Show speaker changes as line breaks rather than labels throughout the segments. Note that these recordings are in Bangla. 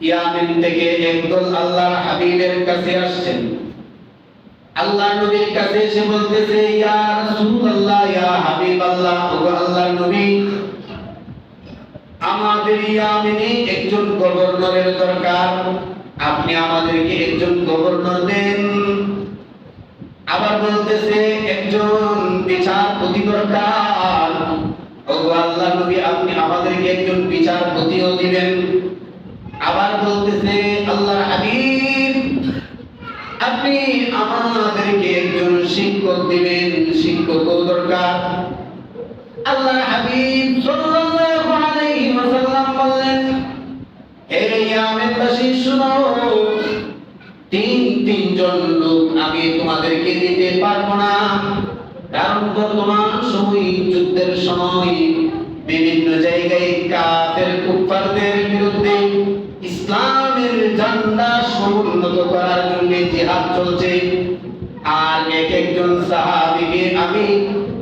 ইয়ামিন থেকে একদল আল্লাহর হাবিবের কাছে আসছেন। আল্লাহ নবীর কাছে এসে বলতেছে, ইয়া রাসূলুল্লাহ, ইয়া হাবিবাল্লাহ ও আল্লাহর নবী, আমাদের ইয়ামিনে একজন গভর্নরের দরকার। আপনি আমাদেরকে একজন গভর্নর দেন। আবার বলতেছে, একজন বিচারপতি দরকার। ও আল্লাহ নবী, আপনি আমাদেরকে একজন বিচারপতিও দিবেন। আবার বলতেছে আল্লাহ হাবিব, আপনি আমাদেরকে একজন শিক্ষক দিবেন, শিক্ষকও দরকার। আল্লাহ হাবিব সাল্লাল্লাহু আলাইহি ওয়াসাল্লাম বললেন, হে ইয়ামেনবাসী, শুনো, তিন, তিনজন লোক আমি তোমাদেরকে দিতে পারব না। কারণ বর্তমান সময় যুদ্ধের সময় বিভিন্ন জায়গায় কাফের কুফারদের বিরুদ্ধে ইসলামের ঝান্ডা সমুন্নত করার জন্য জিহাদ চলছে। আর এক একজন সাহাবীকে আমি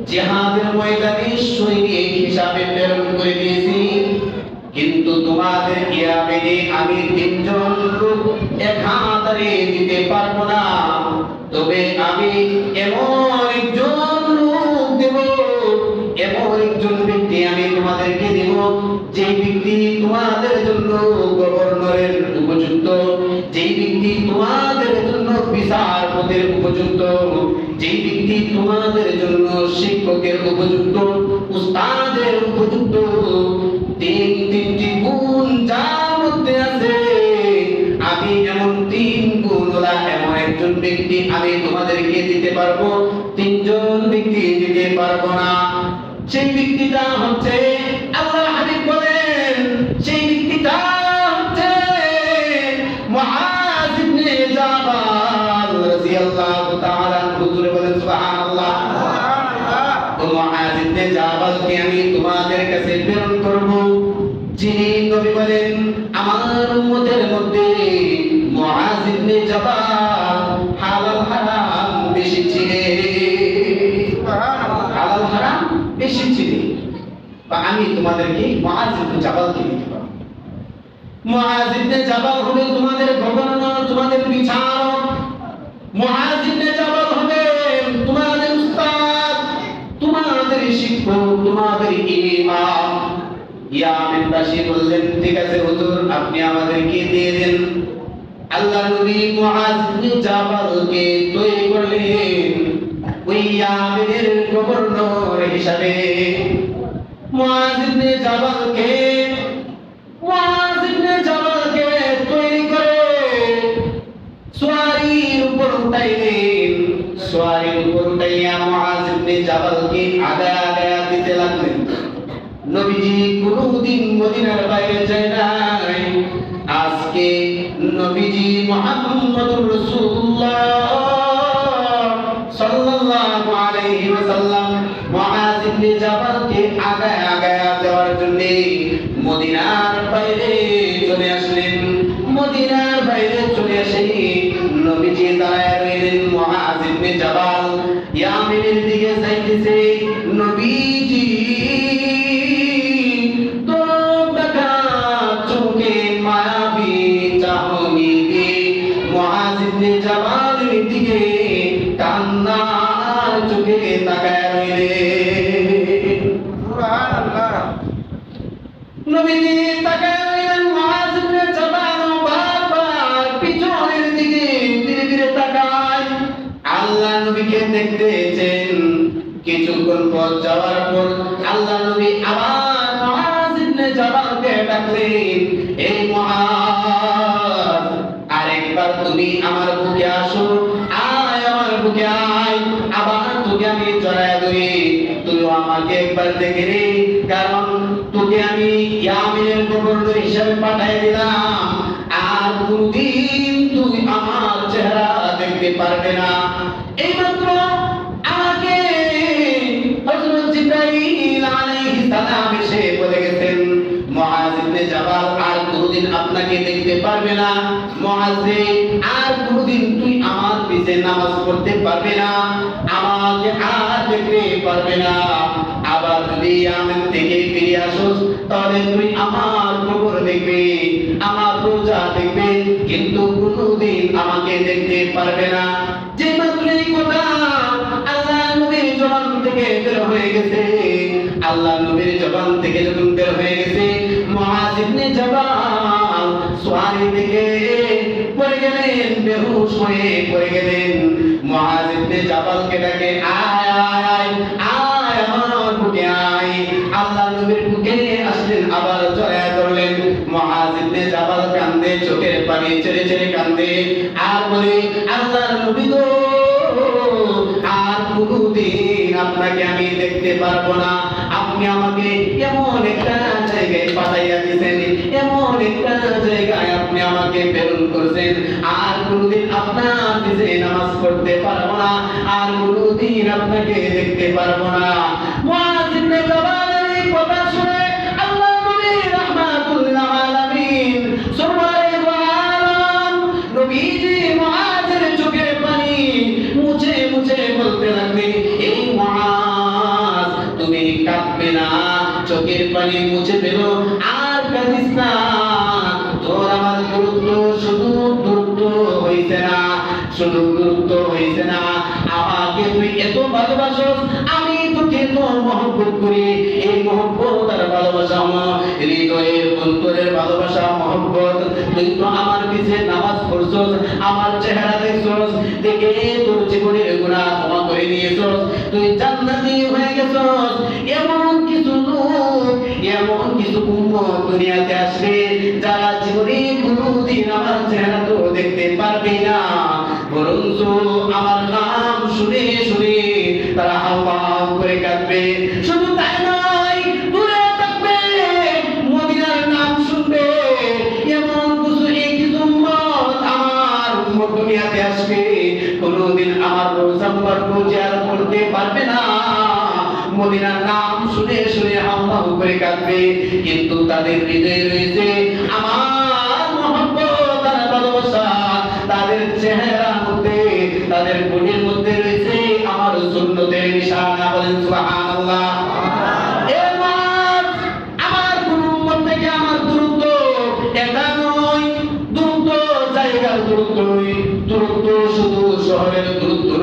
জিহাদের ময়দানে সৈনিক হিসাবে প্রেরণ করে দিয়েছি। কিন্তু তোমাদের ইয়ামেনে আমি তিনজন লোক এক হাতারে দিতে পারব না। তবে আমি এমন একজন লোক দেব, এমন একজন ব্যক্তি আমি তোমাদেরকে দেব, যে ব্যক্তি তোমাদের তোমাদের জন্য শিক্ষকের উপযুক্ত, উস্তাদের উপযুক্ত তিন তিনটি গুণ যার মধ্যে আছে। আমি এমন তিন গুণওয়ালা এমন একজন ব্যক্তি আমি তোমাদেরকে দিতে পারব। তিনজন ব্যক্তি দিতে পারব না। সেই ব্যক্তিটা হচ্ছে ইবনে জাবাল হালাল হারাম বেশি ছিলেন হালাল হারাম বেশি ছিলেন বা আমি তোমাদেরকে মুআজ ইবনে জাবালকে দিতে পারব। মুআজ ইবনে জাবাল হবে তোমাদের তোমাদের ইবনে জাবাল হবে তোমাদের উস্তাদ তোমাদের শিক্ষক তোমাদের ইমাম। ইয়ামিনবাসী বললেন ঠিক আছে হুজুর আপনি আমাদেরকে দিয়ে দেন। আল্লাহ নবী মুআজ ইবনে জাবালকে তৈরি করলেন ওই ইয়ামিনের গভর্নর হিসাবে। মুআজ ইবনে জাবালকে, মুআজ ইবনে জাবালকে তৈরি করে সোয়ারির উপর উঠাইলেন। সোয়ারির উপর উঠাইয়া মুআজ ইবনে জাবালকে আগা আগা দিতে লাগলেন। নবীজি কোনদিন মদিনার বাইরে যায় নাই। আজকে নবীজি মুহাম্মদুর রাসূলুল্লাহ দেখতেছেন কিছুক্ষণ পর যাওয়ার পর আল্লাহ নবী আবার মুআজ ইবনে জাবালকে ডাকলেন এই মুআজ আরেকবার তুমি আমার বুকে আসো, আয় আমার বুকে আয়, আবার তোকে আমি জড়ায় ধরি। তুই আমাকে একবার দেখে রে কারণ তোকে আমি ইয়ামিনের গভর্নর হিসাবে পাঠাই দিলাম। আর কোনদিন তুই আমার চেহারা দেখতে পারবে না। এইমাত্র পারবে না। মুআজ রে, আর কোনদিন তুই আমার পিছে নামাজ পড়তে পারবে না। আমাকে আর দেখতে পারবে না। আবার যদি আমেন থেকে ফিরে আসোস তাহলে তুই আমার কবর দেখবি আমার রোজা কিন্তু কোনোদিন আমাকে দেখতে পারবে না। যে মাত্র এই কথা আল্লাহ নবীর জবান থেকে বের হয়ে গেছে। আল্লাহ নবীর জবান থেকে যখন বের হয়ে গেছে মুআজ ইবনে গেলেন, বেহুশ হয়ে পড়ে গেলেন। মুআজ ইবনে জাবালকে ডাকে, আয় আয় আয় আমার বুকে আয়। আল্লাহ নবীর বুকে আসলেন, আবার মুআজ ইবনে জাবাল কান্দে, চোখের পানি ছেড়ে ছেড়ে কান্দে। আর বলে, আল্লাহর নবী গো, আর আপনাকে আমি দেখতে পারব না। আপনি আমাকে এমন একটা জায়গায় পাঠাইয়া দিয়েছেন, এমন একটা জায়গায় আপনি আমাকে প্রেরণ করেছেন আর কোনদিন আপনার নিজে নামাজ পড়তে পারব না, আর কোনদিন আপনাকে দেখতে পারব পানি মুছে মুছে এই তুমি না, চোখের পানি মুছে শুধু গুরুত্ব হইছে না। আমাকে তুই এত ভালোবাসো, আমি তোকে এত মহব্বত করি। এই মহব্বত আর ভালোবাসা আমার। হৃদয়ের অন্তরের ভালোবাসা, মহব্বত। তুই তো আমার পিছে নামাজ পড়ছস, আমার চেহারা দেখছস, দেখে তোর জীবনের গুনাহ ক্ষমা করে নিয়েছস। তুই জান্নাতি হয়ে গেছস। এমন কিছু লোক, এমন কিছু উম্মত দুনিয়াতে আসবে, যারা জীবনে কোনোদিন আমার চেহারা তো দেখতে পারবে না। আমার নাম শুনে শুনে তারা হাওয়াও করে কাঁদবে। শুধু তাই নয়, দূরে থাকবে, মদিনার নাম শুনবে। এমন কিছু আমার দুনিয়াতে আসবে। কোনোদিন আমার রোজা মুবারক করতে পারবে না। মদিনার নাম শুনে শুনে হাওয়া করে কাঁদবে। কিন্তু তাদের হৃদয়ে রয়েছে আমার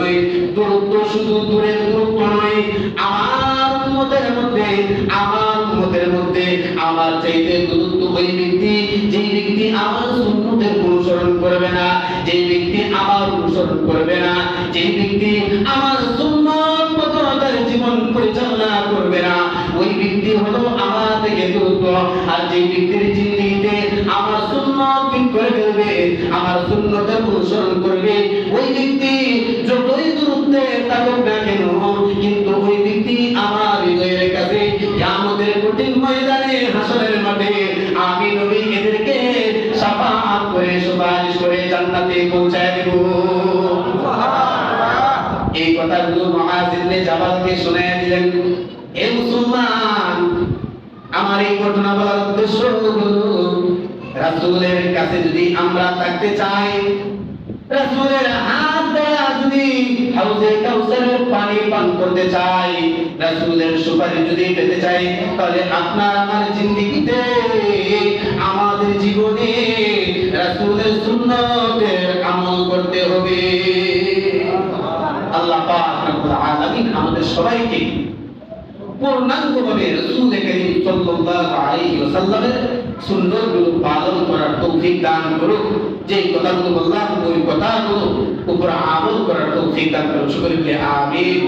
নয়, দূরত্ব শুধু দূরের দূরত্ব নয়, আমার উম্মতের মধ্যে, আমার উম্মতের মধ্যে আমার চাইতে দূরত্ব ওই ব্যক্তি, যেই ব্যক্তি আমার সুন্নতের অনুসরণ করবে না, যেই ব্যক্তি আমার অনুসরণ করবে না, যেই ব্যক্তি আমার সুন্নত জীবন পরিচালনা করবে না, ওই ব্যক্তি হলো আমার থেকে দূরত্ব। আর যেই ব্যক্তির জিন্দিগিতে আমার সুন্নত করে ফেলবে, আমার সুন্নতের অনুসরণ করবে, ওই ব্যক্তি দূরত্বে থাকুক না কেন কিন্তু ওই ব্যক্তি আমার হৃদয়ের কাছে কিয়ামতের কঠিন ময়দানে হাসরের মাঠে আমি নবী এদেরকে সাফাত করে সুপারিশ করে জান্নাতে পৌঁছায় দেব। এই কথাগুলো মুআজ জাবালকে শুনাইয়া দিলেন। হে মুসলমান আমার এই ঘটনা বলার উদ্দেশ্য হলো রাসূলের কাছে যদি আমরা থাকতে চাই রাসূলের হাত দ্বারা যদি হাউজে কাউসারের পানি পান করতে চাই, রাসূলের সুপারিশ যদি পেতে চাই, তাহলে আপনার আমার জিন্দেগিতে আমাদের জীবনে রাসূলের সুন্নতের আমল করতে হবে। আল্লাহ পাক রব্বুল আলামিন আমাদের সবাইকে পূর্ণাঙ্গভাবে রাসূল করিম সাল্লাল্লাহু আলাইহি ওয়াসাল্লামের সুন্নতগুলো পালন করার তৌফিক দান করুক। যে কথাগুলো বললাম ওই কথাগুলো উপর আমল করার তৌফিক দান করুক। সকলে আমিন।